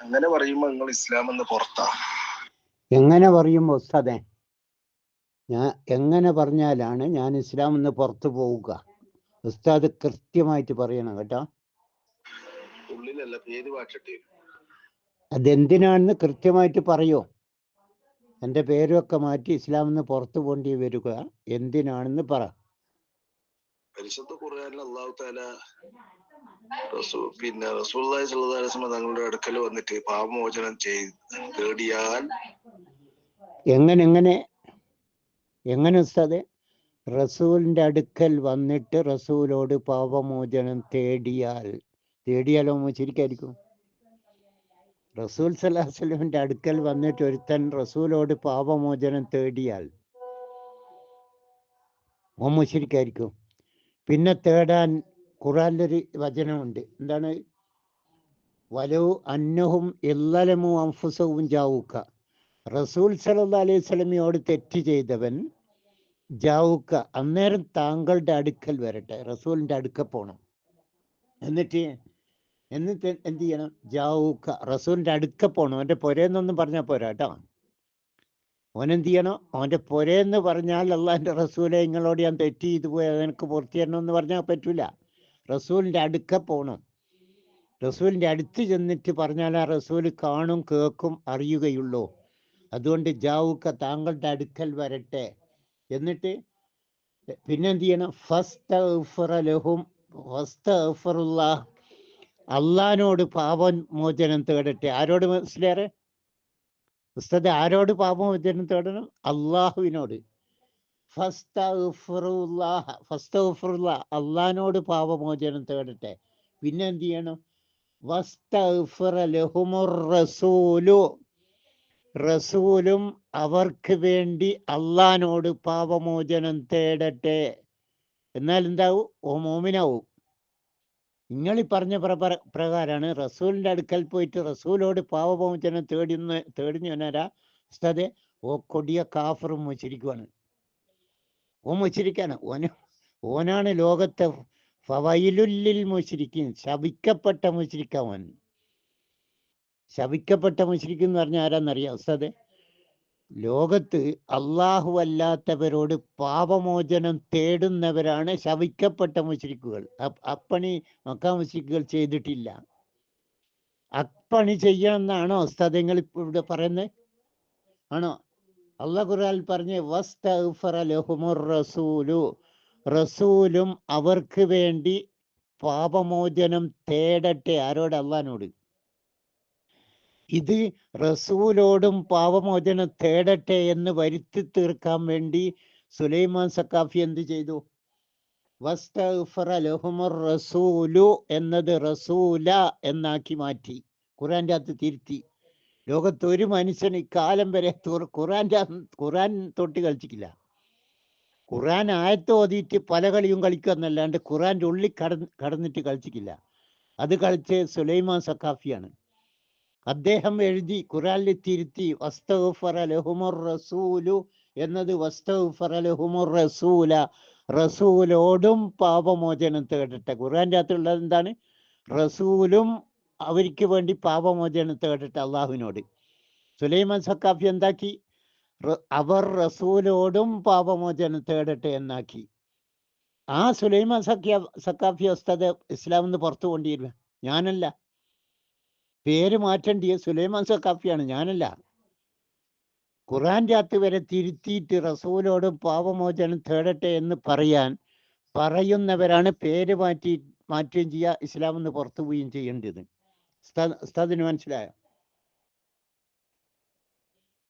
അങ്ങനെ പറയുമ്പോ നിങ്ങൾ ഇസ്ലാം എന്ന് പുറത്താ? എങ്ങനെ പറയുമ്പോ ഉസ്താദെ? ഞാൻ എങ്ങനെ പറഞ്ഞാലാണ് ഞാൻ ഇസ്ലാം എന്ന് പുറത്തു പോവുക? ഉസ്താദ് കൃത്യമായിട്ട് പറയണം കേട്ടോ. ഉള്ളിലല്ല പേര് വാച്ചട്ടെ അതെന്തിനാണെന്ന് കൃത്യമായിട്ട് പറയോ? എന്റെ പേരൊക്കെ മാറ്റി ഇസ്ലാം എന്ന് പുറത്തു പോണ്ടി വരിക. എന്തിനാണെന്ന് പറ. പരിശുദ്ധ ഖുർആനിൽ അള്ളാഹു റസൂ പിന്നെ റസൂല്ലായി സല്ലാസ്മ തങ്ങളുടെ അടുക്കൽ വന്നിട്ട് പാപമോചനം ചെയ്ത് തേടിയാൽ എങ്ങനെ എങ്ങനെ? എങ്ങനെ ഉസ്താദ്? റസൂലിന്റെ അടുക്കൽ വന്നിട്ട് റസൂലോട് പാപമോചനം തേടിയാൽ തേടിയാലോ ശരിക്കായിരിക്കും? റസൂൽ സല്ലാസ്ലമിന്റെ അടുക്കൽ വന്നിട്ട് ഒരുത്തൻ റസൂലോട് പാപമോചനം തേടിയാൽ ഓ മുശരിക്കായിരിക്കും പിന്നെ തേടാൻ ഖുറാനിലൊരു വചനമുണ്ട്. എന്താണ്? വലോ അന്നഹും എല്ലലമു അംഫുസവും ജാവൂക്ക റസൂൽ സലല്ലാ അലൈഹി സ്വലമിയോട് തെറ്റ് ചെയ്തവൻ ജാവൂക്ക അന്നേരം താങ്കളുടെ അടുക്കൽ വരട്ടെ. റസൂലിന്റെ അടുക്ക പോകണം എന്നിട്ട് എന്നിട്ട് എന്ത് ചെയ്യണം? ജാവൂക്ക റസൂലിന്റെ അടുക്ക പോകണം അവന്റെ പുരയെന്നൊന്നും പറഞ്ഞാൽ പോരാ കേട്ടോ. ചെയ്യണം? അവന്റെ പുരയെന്ന് പറഞ്ഞാൽ അള്ളാഹിന്റെ റസൂലെ നിങ്ങളോട് ഞാൻ തെറ്റ് ചെയ്തു പോയി അതെനിക്ക് പൂർത്തിയാക്കണമെന്ന് പറഞ്ഞാൽ പറ്റൂല. റസൂലിന്റെ അടുക്ക പോകണം റസൂലിന്റെ അടുത്ത് ചെന്നിട്ട് പറഞ്ഞാൽ ആ റസൂൽ കാണും കേൾക്കും അറിയുകയുള്ളൂ. അതുകൊണ്ട് ജാവുക്ക താങ്കളുടെ അടുക്കൽ വരട്ടെ. എന്നിട്ട് പിന്നെന്ത് ചെയ്യണം? ഫസ്റ്റ് ലഹും ഫസ്റ്റ് അള്ളഹാനോട് പാപമോചനം തേടട്ടെ. ആരോട് മനസ്സിലേറെ ഉസ്താദ് ആരോട് പാപമോചനം തേടണം? അള്ളാഹുവിനോട്. അള്ളഹാനോട് പാപമോചനം തേടട്ടെ. പിന്നെ എന്ത് ചെയ്യണം? റസൂലു. റസൂലും അവർക്ക് വേണ്ടി അള്ളഹാനോട് പാപമോചനം തേടട്ടെ. എന്നാൽ എന്താവും? ഓ മോമിനാവും. നിങ്ങൾ ഈ പറഞ്ഞ പ്രപ- പ്രകാരമാണ് റസൂലിന്റെ അടുക്കൽ പോയിട്ട് റസൂലോട് പാപമോചനം തേടുന്ന തേടുന്നവനാരാ ഉസ്താദെ ഓ കൊടിയ കാഫറും മുച്ചിരിക്കുവാണ് ഓ മുച്ചിരിക്കാണ് ഓന് ഓനാണ് ലോകത്തെ ഫവയിലുല്ലിൽ മുച്ചിരിക്കും ശപിക്കപ്പെട്ട മുച്ചിരിക്കവൻ ശപിക്കപ്പെട്ട മുച്ചിരിക്കും എന്ന് പറഞ്ഞാൽ ആരാന്നറിയാം ഉസ്താദെ? ലോകത്ത് അള്ളാഹു അല്ലാത്തവരോട് പാപമോചനം തേടുന്നവരാണ് ശവിക്കപ്പെട്ട മുശ്രിക്കുകൾ അപ്പണി മക്കാ മുശ്രിക്കുകൾ ചെയ്തിട്ടില്ല. അപ്പണി ചെയ്യണം എന്നാണോ ഉസ്താദങ്ങൾ ഇപ്പോൾ ഇവിടെ പറയുന്നത്? ആണോ? അള്ളാഹ് ഖുർആൻ പറഞ്ഞ് റസൂലു. റസൂലും അവർക്ക് വേണ്ടി പാപമോചനം തേടട്ടെ. ആരോട്? അള്ളഹാനോട്. ഇത് റസൂലോടും പാപമോചനം തേടട്ടെ എന്ന് വരുത്തി തീർക്കാൻ വേണ്ടി സുലൈമാൻ സക്കാഫി എന്ത് ചെയ്തു? റസൂലു എന്നത് റസൂല എന്നാക്കി മാറ്റി. ഖുറാന്റെ അകത്ത് തിരുത്തി. ലോകത്ത് ഒരു മനുഷ്യൻ ഇക്കാലം വരെ ഖുറാൻ ഖുറാൻ തൊട്ട് കളിച്ചിട്ടില്ല. ഖുറാൻ ആയത്ത് ഓതിയിട്ട് പല കളിയും കളിക്കുക എന്നല്ലാണ്ട് ഖുറാന്റെ ഉള്ളിൽ കട കടന്നിട്ട് കളിച്ചിട്ടില്ല. അത് കളിച്ച് സുലൈമാൻ സക്കാഫിയാണ് അദ്ദേഹം എഴുതി ഖുറാനിൽ തിരുത്തി റസൂലു എന്നത് റസൂല. റസൂലോടും പാപമോചനം തേടട്ടെ. ഖുറാന്റെ അകത്തുള്ളത് എന്താണ്? റസൂലും അവർക്ക് വേണ്ടി പാപമോചനം തേടിട്ട് അള്ളാഹുവിനോട്. സുലൈമാൻ സക്കാഫി എന്താക്കി? അവർ റസൂലോടും പാപമോചനം തേടട്ടെ എന്നാക്കി. ആ സുലൈമാൻ സഖ്യ സക്കാഫി ഉസ്താദ് ഇസ്ലാം എന്ന് പുറത്തു കൊണ്ടിരുന്നു ഞാനല്ല. പേര് മാറ്റേണ്ടിയ സുലൈമാൻ സക്കാഫിയാണ് ഞാനല്ല. ഖുറാന്റെ അകത്ത് വരെ തിരുത്തിയിട്ട് റസൂലോടും പാപമോചനം തേടട്ടെ എന്ന് പറയാൻ പറയുന്നവരാണ് പേര് മാറ്റി മാറ്റുകയും ചെയ്യുക ഇസ്ലാം എന്ന് പുറത്തു പോവുകയും ചെയ്യേണ്ടത്. ഉസ്താദിന് മനസ്സിലായോ?